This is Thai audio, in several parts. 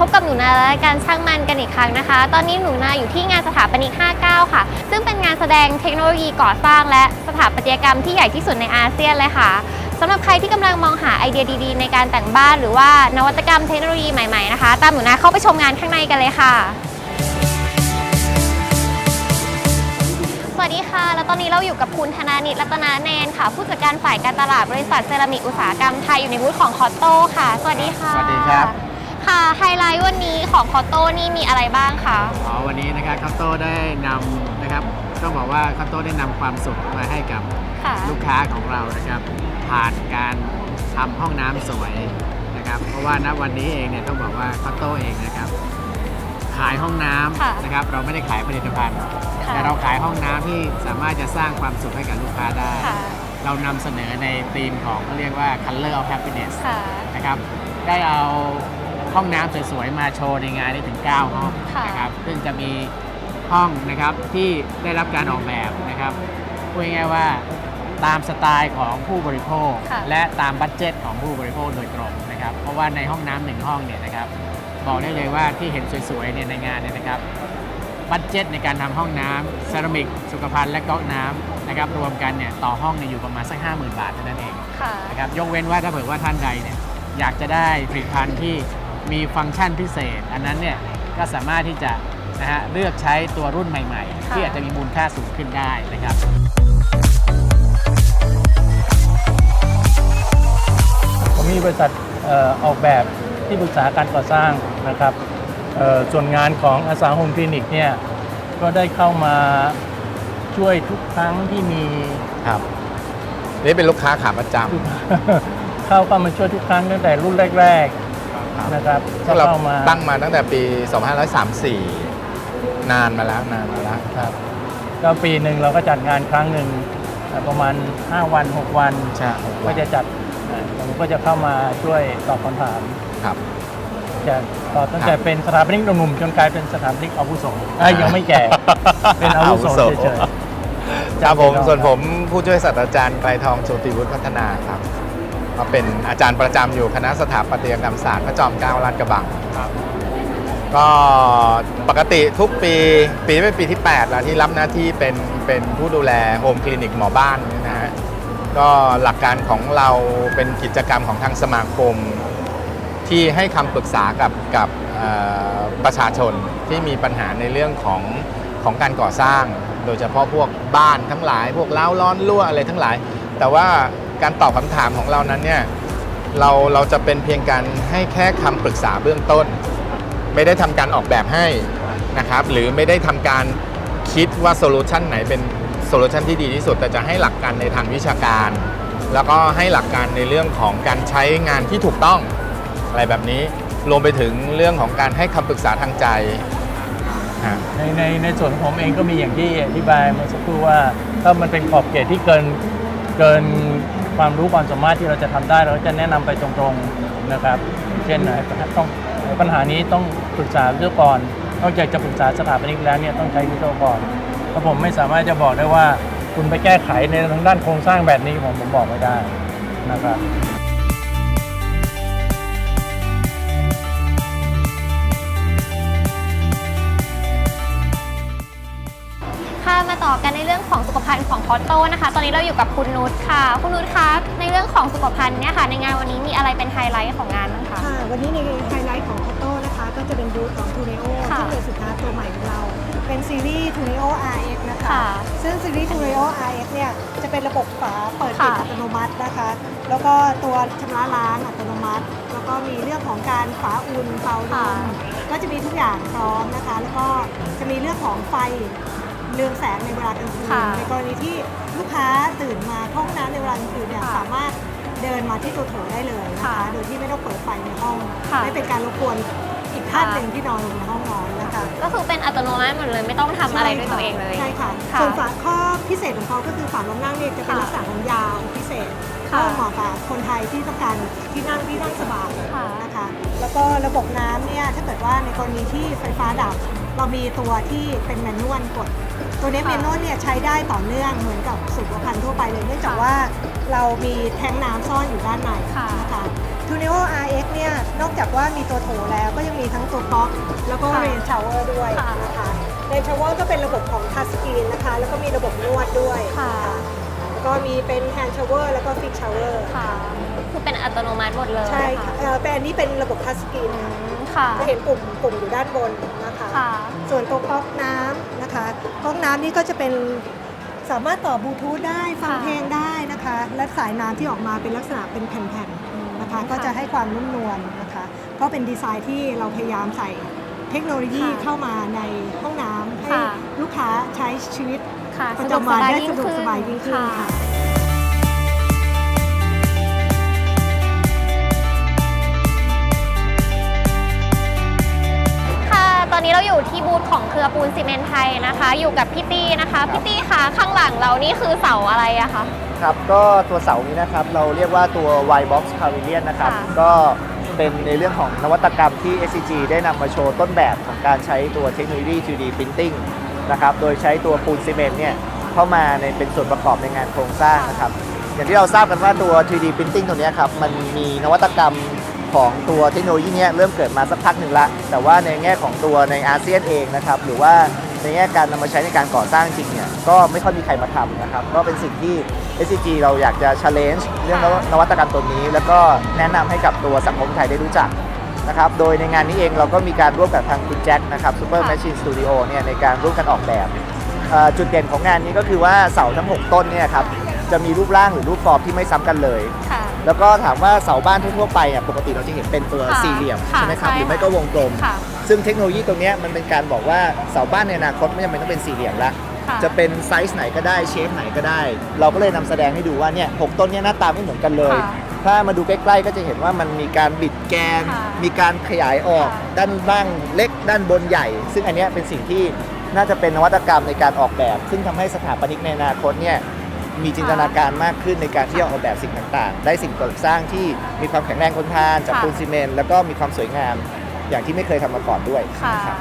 พบกับหนูนาและการช่างมันกันอีกครั้งนะคะ ตอนนี้หนูนาอยู่ที่งานสถาปนิก 59 ค่ะ ซึ่งเป็นงานแสดงเทคโนโลยีก่อสร้าง และสถาปัตยกรรมที่ใหญ่ที่สุดในอาเซียนเลยค่ะสำหรับใครที่กำลังมองหาไอเดียดีๆ ในการแต่งบ้าน หรือว่านวัตกรรมเทคโนโลยีใหม่ๆนะคะ ตามหนูนาเข้าไปชมงานข้างในกันเลยค่ะ สวัสดีค่ะ แล้วตอนนี้เราอยู่กับคุณธนานิตรัตนาแนนค่ะ ผู้จัดการฝ่ายการตลาดบริษัทเซรามิกอุตสาหกรรมไทยอยู่ในบูธของคอตโต้ค่ะ สวัสดีค่ะ สวัสดีครับ ค่ะ ไฮไลท์วันนี้ของคอตโต้นี่มีอะไรบ้างคะ อ๋อวันนี้นะครับคัตโต้ได้นำนะครับต้องบอกว่าคัตโต้ได้นำความสุขมาให้กับค่ะ ลูกค้าของเรานะครับ ผ่านการทำห้องน้ำสวยนะครับ เพราะว่าณวันนี้เองเนี่ยต้องบอกว่าคัตโต้เองนะครับ ขายห้องน้ค่ะำนะครับ เราไม่ได้ขายผลิตภัณฑ์ ค่ะแต่เราขายห้องน้ำที่สามารถจะสร้างความสุขให้กับลูกค้าได้ ค่ะ เรานำเสนอในธีมของเขาเรียกว่า color of happiness ค่ะ นะครับ ได้เอา ห้องน้ำสวยๆมาโชว์ในงานได้ถึง 9 ห้องค่ะ นะครับซึ่งจะมีห้องนะครับที่ได้รับการออกแบบนะครับพูดง่ายๆว่าตามสไตล์ของผู้บริโภค ค่ะ และตามบัตเจ็ตของผู้บริโภคโดยตรงนะครับ เพราะว่าในห้องน้ำหนึ่งห้องเนี่ยนะครับ บอกได้เลยว่าที่เห็นสวยๆเนี่ยในงานเนี่ยนะครับ บัตเจ็ตในการทำห้องน้ำเซรามิก สุขภัณฑ์และก๊อกน้ำนะครับรวมกันเนี่ยต่อห้องเนี่ยอยู่ประมาณสัก 50,000 บาทเท่านั้นเองค่ะ นะครับยกเว้นว่าถ้าเผื่อว่าท่านใดเนี่ยอยากจะได้ผลิตภัณฑ์ที่ มีฟังก์ชันพิเศษ อันนั้นเนี่ยก็สามารถที่จะนะฮะเลือกใช้ตัวรุ่นใหม่ๆค่ะที่อาจจะมีมูลค่าสูงขึ้นได้นะครับผมมีบริษัทเอ่อออกแบบที่ปรึกษาการก่อสร้างนะครับเอ่อส่วนงานของอาสาโฮมคลินิกเนี่ยก็ได้เข้ามาช่วยทุกครั้งที่มี ครับ นี่เป็นลูกค้าขาประจเข้าเข้ามาช่วยทุกครั้งตั้งแต่รุ่นแรกำ ครับๆนะครับซึ่งเราเข้ามาตั้งมาตั้งแต่ปี 2534 นานมาแล้วนานมาแล้วครับ ก็ปีหนึ่งเราก็จัดงานครั้งหนึ่งเอ่อประมาณ 5 วัน 6 วันใช่ก็จะจัดเอ่อผมก็จะเข้ามาช่วยตอบคำถามครับ จะตอบตั้งแต่ครับเป็นสถาปนิกหนุ่มๆจนกลายเป็นสถาปนิกอาวุโสเอ้ยยังไม่แก่ เป็นอาวุโสเฉยๆครับผมจำเป็นส่วนผมผู้ช่วยศาสตราจารย์ไกรทองโชติวุฒิพัฒนาครับ มาเป็นอาจารย์ประจำอยู่คณะสถาปัตยกรรมศาสตร์พระจอมเกล้าลาดกระบังครับก็ปกติทุกปีปีนี้เป็นปีที่ 8 แล้วที่รับหน้าที่เป็นเป็นผู้ดูแลโฮมคลินิกหมอบ้านเนี่ยนะฮะก็หลักการของเราเป็นกิจกรรมของทางสมาคม ที่ให้คำปรึกษากับกับเอ่อประชาชนที่มีปัญหาในเรื่องของของการก่อสร้าง โดยเฉพาะพวกบ้านทั้งหลาย พวกเล้าร้อนรั่วอะไรทั้งหลาย แต่ว่า การตอบคำถามของเรานั้นเนี่ยเราเราจะเป็นเพียงการให้แค่คำปรึกษาเบื้องต้น ไม่ได้ทำการออกแบบให้นะครับหรือไม่ได้ทำการคิดว่าโซลูชันไหนเป็นโซลูชันที่ดีที่สุด แต่จะให้หลักการในทางวิชาการ แล้วก็ให้หลักการในเรื่องของการใช้งานที่ถูกต้องอะไรแบบนี้รวมไปถึงเรื่องของการให้คำปรึกษาทางใจในในในส่วนของผมเองก็มีอย่างที่อธิบายเมื่อสักครู่ว่าถ้ามันเป็นขอบเขตที่เกินเกิน ความรู้ความสามารถที่เราจะทำได้ เราจะแนะนำไปตรงๆนะครับ เช่นไหนต้องปัญหานี้ต้องปรึกษาวิศวกรนอกจากจะปรึกษาสถาปนิกแล้วเนี่ยต้องใช้วิศวกรเพราะผมไม่สามารถจะบอกได้ว่าคุณไปแก้ไขในทางด้านโครงสร้างแบบนี้ผมผมบอกไม่ได้นะครับ ของสุขภัณฑ์ของคอตโต้นะคะ ตอนนี้เราอยู่กับคุณนุชค่ะ คุณนุชคะในเรื่องของสุขภัณฑ์เนี่ยค่ะในงานวันนี้มีอะไรเป็นไฮไลท์ของงานบ้างคะ ค่ะวันนี้ในไฮไลท์ของ Toto นะคะ ก็จะเป็นบูธของ t u n e o ค่ะ ที่เป็นสินค้าตัวใหม่ของเรา เป็นซีรีส์ t u n e o RX นะคะ ค่ะซึ่งซีรีส์ t u n e o RX เนี่ยจะเป็นระบบฝาเปิดปิดค่ะ อัตโนมัตินะคะ แล้วก็ตัวชำระล้างอัตโนมัติ แล้วก็มีเรื่องของการฝาอุ่นเป่าลม ก็จะมีทุกอย่างพร้อมนะคะ แล้วก็จะมีเรื่องของไฟ เรืองแสงในเวลากลางคืนค่ะในกรณีที่ลูกค้าตื่นมาเข้าห้องน้ำในเวลากลางคืนเนี่ยค่ะสามารถเดินมาที่ตัวโถได้เลยนะคะค่ะโดยที่ไม่ต้องเปิดไฟในห้องค่ะไม่เป็นการรบกวนอีกท่านค่ะ หนึ่งที่นอนอยู่ในห้องนอนนะคะ ก็คือเป็นอัตโนมัติหมดเลยไม่ต้องทำอะไรด้วยตัวเองเลย ใช่ค่ะค่ะส่วนฝาข้อพิเศษของเขาก็คือฝาลงนั่งเนี่ยจะเป็นค่ะลักษณะของยาวพิเศษค่ะก็เหมาะกับคนไทยที่ต้องการที่นั่งที่นั่งสบายค่ะนะคะ แล้วก็ระบบน้ำเนี่ยถ้าเกิดว่าในกรณีที่ไฟฟ้าดับ เรามีตัวที่เป็นแมนนวลกด ตัวนี้ค่ะแมนนวลเนี่ยใช้ได้ต่อเนื่องเหมือนกับสูตรภัณฑ์ทั่วไปเลยเนื่องจากค่ะว่าเรามีแทงน้ำซ่อนอยู่ด้านในค่ะนะคะทูทูนิโอ RX เนี่ยนอกจากว่ามีตัวโถแล้วก็ยังมีทั้งตัวก๊อกแล้วก็ค่ะเรนชาวเวอร์ด้วยค่ะนะคะเรนชาวเวอร์ก็เป็นระบบของทัชสกรีนนะคะ แล้วก็มีระบบนวดด้วยค่ะแล้วก็มีเป็นแฮนด์ชาวเวอร์แล้วก็ฟิกชาวเวอร์ค่ะคือเป็นอัตโนมัติหมดเลยใช่ค่ะเอ่อเป็นอันนี้เป็นระบบทัชสกรีนอืค่ะมค่ะจะเห็นปุ่มปุ่มอยู่ด้านบนนะคะค่ะส่วนตัวก๊อกน้ำ นะคะก๊อกน้ำนี่ก็จะเป็นสามารถต่อบลูทูธได้ฟังค่ะเพลงได้นะคะ และสายน้ำที่ออกมาเป็นลักษณะเป็นแผ่นๆนะคะ ก็จะให้ความนุ่มนวลนะคะ ก็เป็นดีไซน์ที่เราพยายามใส่เทคโนโลยีค่ะเข้ามาในห้องน้ำให้ค่ะลูกค้าใช้ชีวิตค่ะประจำวันได้สะดวกสบายยิ่งขึ้นค่ะ นนี้เราอยู่ที่บูธของเครือปูนซีเมนต์ไทยนะคะ อยู่กับพี่ตี้นะคะ พี่ตี้คะข้างหลังเรานี่คือเสาอะไรอะคะ ครับก็ตัวเสานี้นะครับเราเรียกว่าตัว Y Box Pavilion นะครับ ค่ะ ก็เป็นในเรื่องของนวัตกรรมที่ SCG ได้นำมาโชว์ต้นแบบของการใช้ตัวเทคโนโลยี 3D Printing นะครับ โดยใช้ตัวปูนซีเมนต์เนี่ยเข้ามาในเป็นส่วนประกอบในงานโครงสร้างนะครับ อย่างที่เราทราบกันว่าตัว 3D Printing ตัวเนี้ยครับมันมีนวัตกรรม ของตัวเทคโนโลยีเนี้ยเริ่มเกิดมาสักพักหนึ่งละแต่ว่าในแง่ของตัวในอาเซียนเองนะครับหรือว่าในแง่การนำมาใช้ในการก่อสร้างจริงเนี่ยก็ไม่ค่อยมีใครมาทำนะครับก็เป็นสิ่งที่ SCG เราอยากจะ challenge เรื่องนวนวัตกรรมตัวนี้ แล้วก็แนะนำให้กับตัวสังคมไทยได้รู้จักนะครับโดยในงานนี้เองเราก็มีการร่วมกับทางคุณแจ็คนะครับ Super ค่ะ Machine Studio เนี่ยในการร่วมกันออกแบบเอ่อจุดเด่นของงานนี้ก็คือว่าเสาทั้ง 6 ต้นเนี่ยครับจะมีรูปร่างหรือรูปฟอร์มที่ไม่ซ้ำกันเลยค่ะ แล้วก็ถามว่าเสาบ้านทั่วๆไปอะปกติเราจะเห็นเป็นตัวค่ะสี่เหลี่ยมค่ะใช่ไหมครับใช่หรือไม่ค่ะก็วงกลม ค่ะ ซึ่งเทคโนโลยีตรงเนี้ยมันเป็นการบอกว่าเสาบ้านในอนาคตไม่จำเป็นต้องเป็นสี่เหลี่ยมละ ค่ะจะเป็นไซส์ไหนก็ได้เชฟไหนก็ได้ เราก็เลยนำแสดงให้ดูว่าเนี่ยหกต้นเนี้หน้าตาไม่เหมือนกันเลย ค่ะถ้ามาดูใกล้ๆก็จะเห็นว่ามันมีการบิดแกน ค่ะมีการขยายออก ค่ะด้านล่างเล็ก ด้านบนใหญ่ ซึ่งอันเนี้ยเป็นสิ่งที่น่าจะเป็นนวัตกรรมในการออกแบบ ซึ่งทำให้สถาปนิกในอนาคตเนี่ย มีจินตนาการมากขึ้นในการที่จะออกแบบสิ่งต่างๆ ได้สิ่งปลูกสร้างที่มีความแข็งแรงทนทานจากค่ะปูนซีเมนต์แล้วก็มีความสวยงามอย่างที่ไม่เคยทำมาก่อนด้วยค่ะนะครับ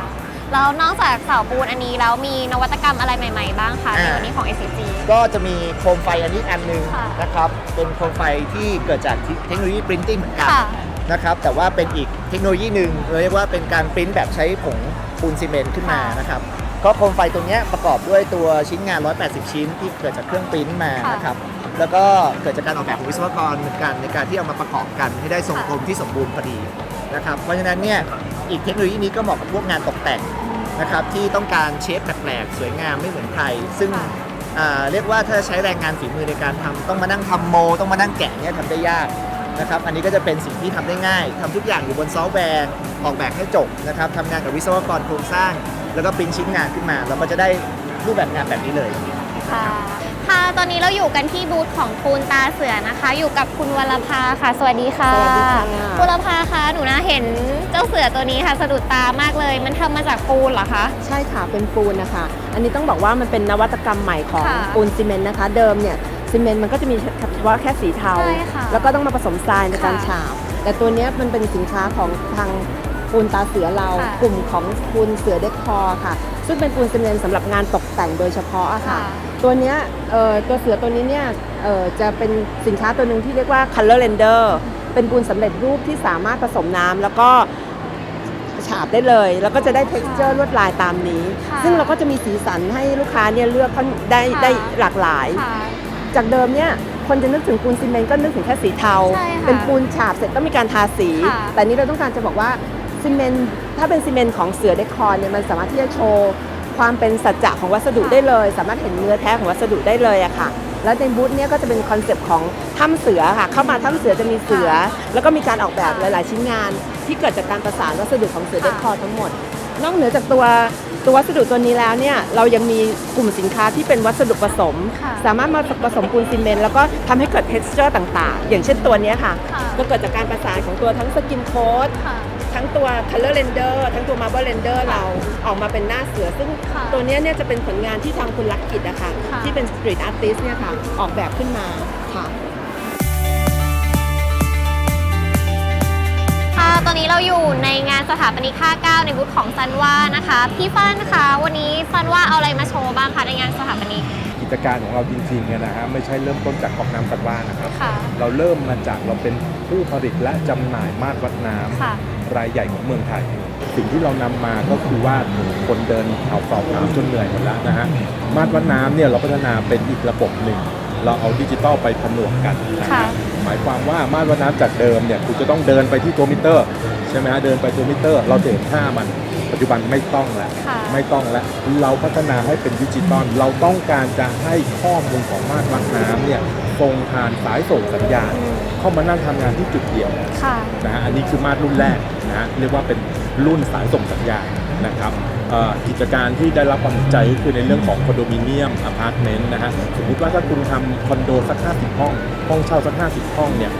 แล้วนอกจากเสาปูนอันนี้แล้วมีนวัตกรรมอะไรใหม่ ๆ บ้างคะในอ่า วันนี้ของ SCG ก็จะมีโคมไฟอันนี้อันหนึงค่ะนะครับ เป็นโคมไฟที่เกิดจากเทคโนโลยีปรินติ้งเหมือนกันค่ะ นะครับแต่ว่าเป็นอีกเทคโนโลยีหนึ่งเราเรียกว่าเป็นการปริ้นแบบใช้ผงปูนซีเมนต์ขึ้นมาค่ะนะครับ ก็โคมไฟตรงเนี้ยประกอบด้วยตัวชิ้นงาน 180 ชิ้นที่เกิดจากเครื่องปริ้นมาค่ะนะครับ แล้วก็เกิดจากการออกแบบของวิศวกรเหมือนกันในการที่เอามาประกอบกันให้ได้ทรงค่ะกลมที่สมบูรณ์พอดีนะครับ เพราะฉะนั้นเนี่ยอีกเทคโนโลยีนี้ก็เหมาะกับพวกงานตกแต่งนะครับที่ต้องการเชฟแปลกๆสวยงามไม่เหมือนใคร ซึ่งค่ะอ่าเรียกว่าถ้าใช้แรงงานฝีมือในการทำต้องมานั่งทำโม ต้องมานั่งแกะเนี่ยทำได้ยากนะครับ อันนี้ก็จะเป็นสิ่งที่ทำได้ง่ายทำทุกอย่างอยู่บนซอฟต์แวร์ออกแบบให้จบนะครับทำงานกับวิศวกรโครงสร้าง แล้วก็ปริ้นชิ้นงานขึ้นมาเราก็จะได้รูปแบบงานแบบนี้เลย ค่ะค่ะ ตอนนี้เราอยู่กันที่บูธของปูนตาเสือนะคะ อยู่กับคุณวรภาค่ะ สวัสดีค่ะสวัสดีค่ะ คุณวรภาคะหนูนะเห็นเจ้าเสือตัวนี้ค่ะสะดุดตามากเลย มันทำมาจากปูนเหรอคะ ใช่ค่ะเป็นปูนนะคะ อันนี้ต้องบอกว่ามันเป็นนวัตกรรมใหม่ของค่ะ ปูนซีเมนต์นะคะ เดิมเนี่ยซีเมนต์มันก็จะมีเฉพาะแค่สีเทา ใช่ค่ะ แล้วก็ต้องมาผสมทรายในการค่ะฉาบ แต่ตัวเนี้ยมันเป็นสินค้าของทาง ปูนตาเสือเรา ค่ะกลุ่มของปูนเสือเด็กคอค่ะ ซึ่งเป็นปูนซีเมนต์สำหรับงานตกแต่งโดยเฉพาะอะค่ะ ค่ะ ตัวเนี้ยเอ่อตัวเสือตัวนี้เนี่ยเอ่อจะเป็นสินค้าตัวหนึ่งที่เรียกว่า color render เป็นปูนสำเร็จรูปที่สามารถผสมน้ำแล้วก็ฉาบได้เลย แล้วก็จะได้ texture ลวดลายตามนี้ ค่ะซึ่งเราก็จะมีสีสันให้ลูกค้าเนี่ยเลือกค่อนได้ค่ะ ได้หลากหลาย ค่ะ จากเดิมเนี่ยคนจะนึกถึงปูนซีเมนต์ก็นึกถึงแค่สีเทา ใช่ค่ะเป็นปูนฉาบเสร็จต้องมีการทาสี ค่ะแต่นี้เราต้องการจะบอกว่า ซีเมนต์ถ้าเป็นซีเมนต์ของเสือเดคอร์เนี่ยมันสามารถที่จะโชว์ความเป็นสัจจะของวัสดุค่ะได้เลย สามารถเห็นเนื้อแท้ของวัสดุได้เลยอะค่ะ แล้วในบูธเนี่ยก็จะเป็นคอนเซปต์ของถ้ำเสือค่ะ เข้ามาถ้ำเสือจะมีเสือ แล้วก็มีการออกแบบหลาย ๆ ชิ้นงาน ที่เกิดจากการประสานวัสดุของเสือเดคอร์ทั้งหมด นอกเหนือจากตัวตัววัสดุตัวนี้แล้วเนี่ยเรายังมีกลุ่มสินค้าที่เป็นวัสดุผสมค่ะสามารถมาผสมปูนซีเมนต์แล้วก็ทำให้เกิด texture ต่าง ๆ อย่างเช่นตัวเนี้ยค่ะค่ะก็เกิดจากการประสานของตัวทั้งสกินโค้ดค่ะ ทั้งตัว color render ทั้งตัว marble render เราออกมาเป็นหน้าเสือ ซึ่งค่ะตัวเนี้ยเนี่ยจะเป็นผลงานที่ทางคุณลักกิจอะค่ะค่ะ ที่เป็น street artist เนี่ยค่ะออกแบบขึ้นมาค่ะ ค่ะตอนนี้เราอยู่ในงานสถาปนิกค่า9ในบูธของซันว่านะคะ พี่ฟ้านคะ วันนี้ซันว่าเอาอะไรมาโชว์บ้างคะในงานสถาปนิก กิจการของเราจริงๆเนี่ยนะฮะไม่ใช่เริ่มต้นจากก๊อกน้ำกันว่านะครับ ค่ะ เราเริ่มมาจากเราเป็นผู้ผลิตและจำหน่ายมาตรวัดน้ำ ค่ะ รายใหญ่ของเมืองไทย สิ่งที่เรานำมาก็คือว่าคนเดินเขาเฝ้าน้ำจนเหนื่อยหมดแล้วนะฮะมาตรวัดน้ำเนี่ยเราพัฒนาเป็นอีกระบบหนึ่ง เราเอาดิจิตอลไปผนวกกันนะค่ะ ฮะหมายความว่ามาตรวัดน้ำจากเดิมเนี่ยคุณจะต้องเดินไปที่ตัวมิเตอร์ใช่ไหมฮะเดินไปตัวมิเตอร์ เราจะเห็นค่ามัน ปัจจุบันไม่ต้องแล้วค่ะไม่ต้องแล้วเราพัฒนาให้เป็นดิจิตอลเราต้องการจะให้ข้อมูลของมาตรวัดน้ำเนี่ยส่งผ่านสายส่งสัญญาณ เข้ามานั่งทำงานที่จุดเดียว ค่ะ นะฮะอันนี้คือมาตรรุ่นแรกนะฮะเรียกว่าเป็นรุ่นสายส่งสัญญาณนะครับเอ่อกิจการที่ได้รับความสนใจก็คือในเรื่องของคอนโดมิเนียมอพาร์ตเมนต์นะฮะสมมุติว่าถ้าคุณทำคอนโดสัก 50 ห้อง ห้องเช่าสัก 50 ห้องเนี่ย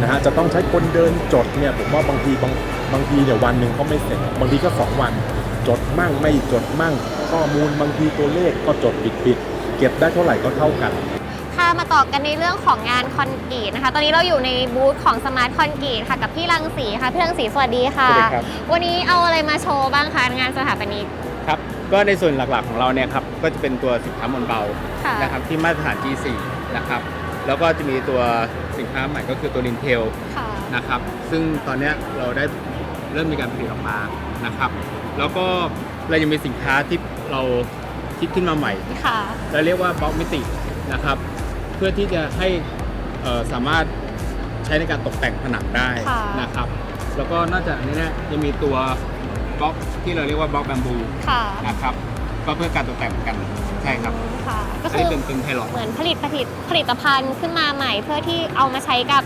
นะฮะจะต้องใช้คนเดินจดเนี่ยผมว่าบางทีบาง บางทีเนี่ยวันหนึ่งก็ไม่เสร็จ บางทีก็ 2 วัน จดมั่งไม่จดมั่ง ข้อมูลบางทีตัวเลขก็จดผิดผิดๆเก็บได้เท่าไหร่ก็เท่ากันค่ะมาต่อกันในเรื่องของงานคอนกรีตนะคะ ตอนนี้เราอยู่ในบูธของสมาร์ทคอนกรีตค่ะ กับพี่รังสีค่ะ พี่รังสีสวัสดีค่ะ สวัสดีครับ วันนี้เอาอะไรมาโชว์บ้างคะงานสถาปนิก ครับ ก็ในส่วนหลักๆของเราเนี่ยครับ ก็จะเป็นตัวสินค้ามวลเบา ค่ะ นะครับ ที่มาตรฐาน G4 นะครับ แล้วก็จะมีตัวสินค้าใหม่ก็คือตัว Intel ค่ะ นะครับ ซึ่งตอนเนี้ยเราได้ เริ่มมีการผลิตออกมานะครับ แล้วก็เรายังมีสินค้าที่เราคิดขึ้นมาใหม่ ค่ะ เราเรียกว่าบล็อกมิตินะครับ เพื่อที่จะให้เอ่อสามารถใช้ในการตกแต่งผนังได้ค่ะ นะครับ แล้วก็นอกจากนี้เนี่ยยังมีตัวบล็อกที่เราเรียกว่าบล็อกแบมบูค่ะนะครับ ก็เพื่อการตกแต่งเหมือนกันใช่ครับค่ะ ก็อันคือนี้เป็นเป็นไพลอต เหมือนผลิตผลิตผลิตภัณฑ์ขึ้นมาใหม่ เพื่อที่เอามาใช้กับ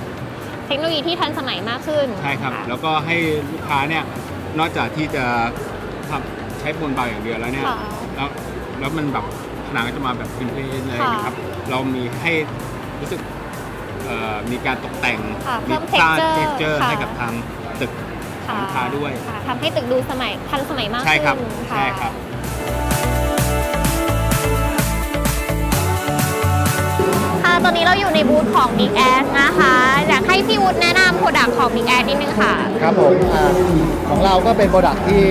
เทคโนโลยีที่ทันสมัยมากขึ้นใช่ครับะ แล้วก็ให้ลูกค้าเนี่ยนอกจากที่จะทำใช้บนเบาอย่างเดียวแล้วเนี่ยค่ะแล้วแล้วมันแบบผนังก็จะมาแบบฟินเพลเลยค่ะนะครับ เรามีให้รู้สึกเอ่อมีการตกแต่งค่ะเพิ่มีมสร้าง texture เท็กเจอร์ค่ะ ให้กับทางตึก ของลูกค้าด้วย ค่ะทำให้ตึกดูสมัยทันสมัยมากใช่ขึ้นครับะใช่ครับ ตอนนี้เราอยู่ในบูธของ Big Ass นะคะ อยากให้พี่วุฒิแนะนำโปรดักต์ของ Big Ass นิดนึงค่ะ ครับผมอ่าของเราก็เป็นโปรดักที่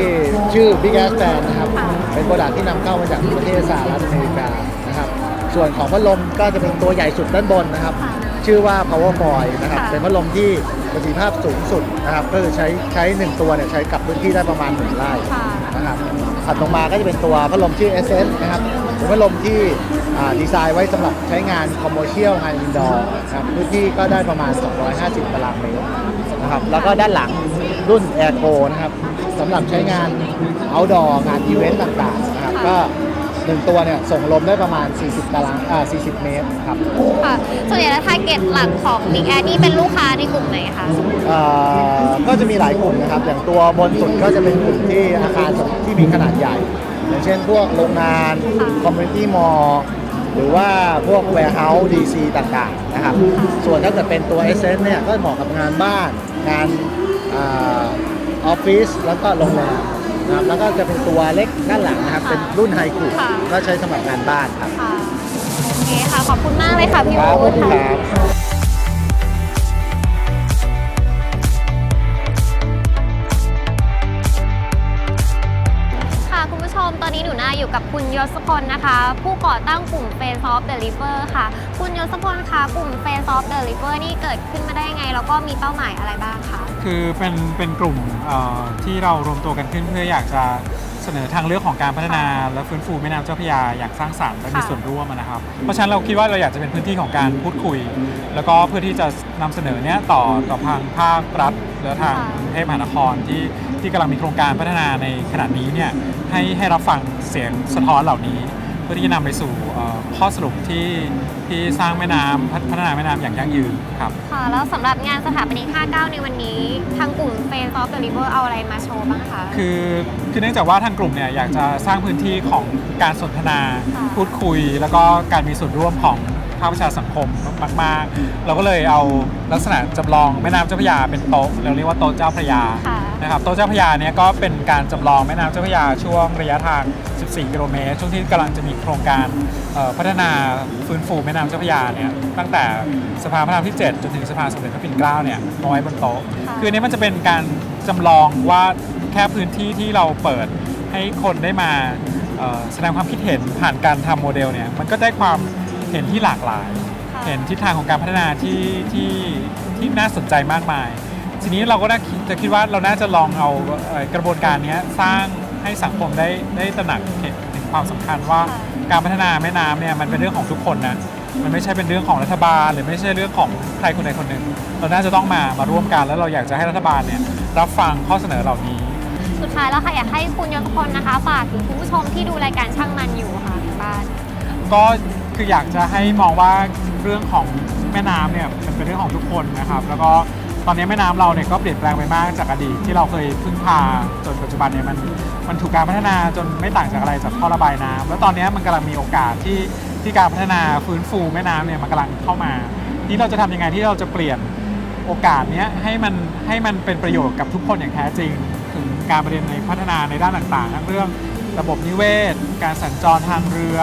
ชื่อ Big Ass Fan นะครับ ค่ะ เป็นโปรดักที่นำเข้ามาจากประเทศสหรัฐอเมริกานะครับ ส่วนของพัดลมก็จะเป็นตัวใหญ่สุดด้านบนนะครับ ค่ะชื่อว่า Power Foil นะครับ ค่ะ เป็นพัดลมที่ ประสิทธิภาพสูงสุดนะครับก็คือใช้ใช้หนึ่งตัวเนี่ยใช้กับพื้นที่ได้ประมาณหนึ่งไร่ค่ะนะครับถัดลงมาก็จะเป็นตัวพัดลมชื่อ Essence นะครับเป็นพัดลมที่อ่าดีไซน์ไว้สำหรับใช้งาน Commercial High Indoor นะครับพื้นที่ก็ได้ประมาณ 250 ตารางเมตรนะครับแล้วก็ด้านหลังรุ่น Airco นะครับสำหรับใช้งาน Outdoor งานอีเวนต์ต่างๆนะครับค่ะก็ หนึ่งตัวเนี่ยส่งลมได้ประมาณ 40 ตารางอ่า40 เมตรครับค่ะส่วนใหญ่แล้วทาร์เก็ตหลักของ Big Ass นี่เป็นลูกค้าในกลุ่มไหนคะเอ่อก็จะมีหลายกลุ่มนะครับ อย่างตัวบนสุดก็จะเป็นกลุ่มที่อาคารที่มีขนาดใหญ่ อย่างเช่นพวกโรงงานค่ะคอมมูนิตี้มอลล์หรือว่าพวก warehouse DC ต่างๆนะครับ ส่วนถ้าเกิดเป็นตัว s อ n เนี่ยก็เหมาะกับงานบ้าน งานอาออฟฟิศแล้วก็โรงแรม นะครับแล้วก็จะเป็นตัวเล็กด้านหลังนะครับ เป็นรุ่นไฮคูค่ะ ก็ใช้สำหรับงานบ้านครับ ค่ะโอเคค่ะ ขอบคุณมากเลยค่ะพี่ครับวุฒิผมค่ะครับ คุณผู้ชม ตอนนี้หนูนาอยู่กับคุณยศพลนะคะ ผู้ก่อตั้งกลุ่ม f a c e of Deliver ค่ะ คุณยศพลคะกลุ่ม f a c e of Deliver นี่เกิดขึ้นมาได้ยังไง แล้วก็มีเป้าหมายอะไรบ้างคะ คือเป็นเป็นกลุ่มเอ่อที่เรารวมตัวกันขึ้นเพื่ออยากจะ สนอทางเลือกของการพัฒนาและฟื้นฟูแม่น้ำเจ้าพระยาอย่างสร้างสรรค์และมีค่ะส่วนร่วมนะครับ เพราะฉะนั้นเราคิดว่าเราอยากจะเป็นพื้นที่ของการพูดคุย แล้วก็เพื่อที่จะนำเสนอเนี้ยต่อต่อทางภาครัฐและทางกรุงเทพมหานครที่ที่กำลังมีโครงการพัฒนาในขณะนี้เนี่ยให้ให้รับฟังเสียงสะท้อนเหล่านี้เพื่อที่จะนำไปสู่เอ่อข้อสรุปที่ที่สร้างแม่น้ำพัฒพัฒนาแม่น้ำอย่างยั่งยืนครับ ค่ะ แล้วสำหรับงานสถาปนิก 59 ในวันนี้ ทางกลุ่ม f a c e of Deliver เอาอะไรมาโชว์บ้างคะ คือคือเนื่องจากว่าทางกลุ่มเนี่ยอยากจะสร้างพื้นที่ของการสนทนา ค่ะพูดคุย แล้วก็การมีส่วนร่วมของภาคประชาสังคมมากๆเราก็เลยเอาลักษณะจำลองแม่น้ำเจ้าพระยาเป็นโต๊ะเราเรียกว่าโต๊ะเจ้าพระยา ค่ะ นะครับโต๊ะเจ้าพระยาเนี่ยก็เป็นการจำลองแม่น้ำเจ้าพระยาช่วงระยะทาง 14 กิโลเมตร ช่วงที่กำลังจะมีโครงการพัฒนาฟื้นฟูแม่น้ำเจ้าพระยาเนี่ยตั้งแต่สะพานพระรามที่ 7 จนถึงสะพานสมเด็จพระปิ่นเกล้าเนี่ยมาไว้บนโต๊ะคือนี้มันจะเป็นการจำลองว่าแค่พื้นที่ที่เราเปิดให้คนได้มาแสดงความคิดเห็นผ่านการทำโมเดลเนี่ยมันก็ได้ความเห็นที่หลากหลาย เห็นทิศทางของการพัฒนาที่ที่ที่น่าสนใจมากมาย ทีนี้เราก็น่าคิดจะคิดว่าเราน่าจะลองเอาเอ่อกระบวนการเนี้ยสร้างให้สังคมได้ได้ตระหนักเห็นถึงความสำคัญว่าการพัฒนาแม่น้ำเนี่ยมันเป็นเรื่องของทุกคนนะมันไม่ใช่เป็นเรื่องของรัฐบาล หรือไม่ใช่เรื่องของใครคนใดคนหนึ่ง เราน่าจะต้องมามาร่วมกันแล้วเราอยากจะให้รัฐบาลเนี่ยรับฟังข้อเสนอเหล่านี้ สุดท้ายแล้วค่ะอยากให้คุณยศพลนะคะฝากถึงคุณผู้ชมที่ดูรายการช่างมันอยู่ค่ะทางบ้านก็คืออยากจะให้มองว่าเรื่องของแม่น้ำเนี่ยมันเป็นเรื่องของทุกคนนะครับ แล้วก็ ตอนนี้แม่น้ำเราเนี่ยก็เปลี่ยนแปลงไปมากจากอดีตที่เราเคยพึ่งพาจนปัจจุบันเนี่ยมันมันถูกการพัฒนาจนไม่ต่างจากอะไรจากท่อระบายน้ำแล้วตอนนี้มันกำลังมีโอกาสที่ที่การพัฒนาฟื้นฟูแม่น้ำเนี่ยมันกำลังเข้ามา นี่เราจะทำยังไงที่เราจะเปลี่ยนโอกาสเนี้ยให้มันให้มันเป็นประโยชน์กับทุกคนอย่างแท้จริง ถึงการประเด็นในพัฒนาในด้านต่างๆทั้งเรื่อง ระบบนิเวศ การสัญจรทางเรือ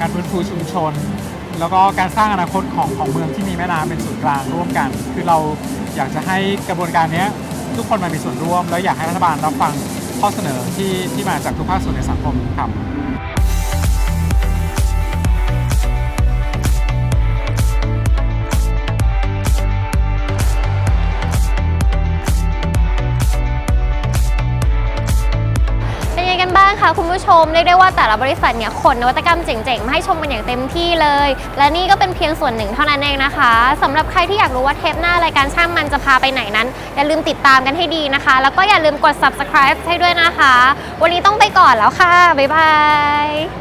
การฟื้นฟูชุมชน แล้วก็การสร้างอนาคตของของเมืองที่มีแม่น้ำเป็นศูนย์กลางร่วมกัน คือเรา อยากจะให้กระบวนการนี้ทุกคนมามีส่วนร่วม แล้วอยากให้รัฐบาลรับฟังข้อเสนอที่ที่มาจากทุกภาคส่วนในสังคมครับ ผู้ชมเรียกได้ว่าแต่ละบริษัทเนี่ยขนนวัตกรรมเจ๋งๆมาให้ชมกันอย่างเต็มที่เลย และนี่ก็เป็นเพียงส่วนหนึ่งเท่านั้นเองนะคะสำหรับใครที่อยากรู้ว่าเทปหน้ารายการช่างมันจะพาไปไหนนั้น อย่าลืมติดตามกันให้ดีนะคะ แล้วก็อย่าลืมกด subscribe ให้ด้วยนะคะ วันนี้ต้องไปก่อนแล้วค่ะบ๊ายบาย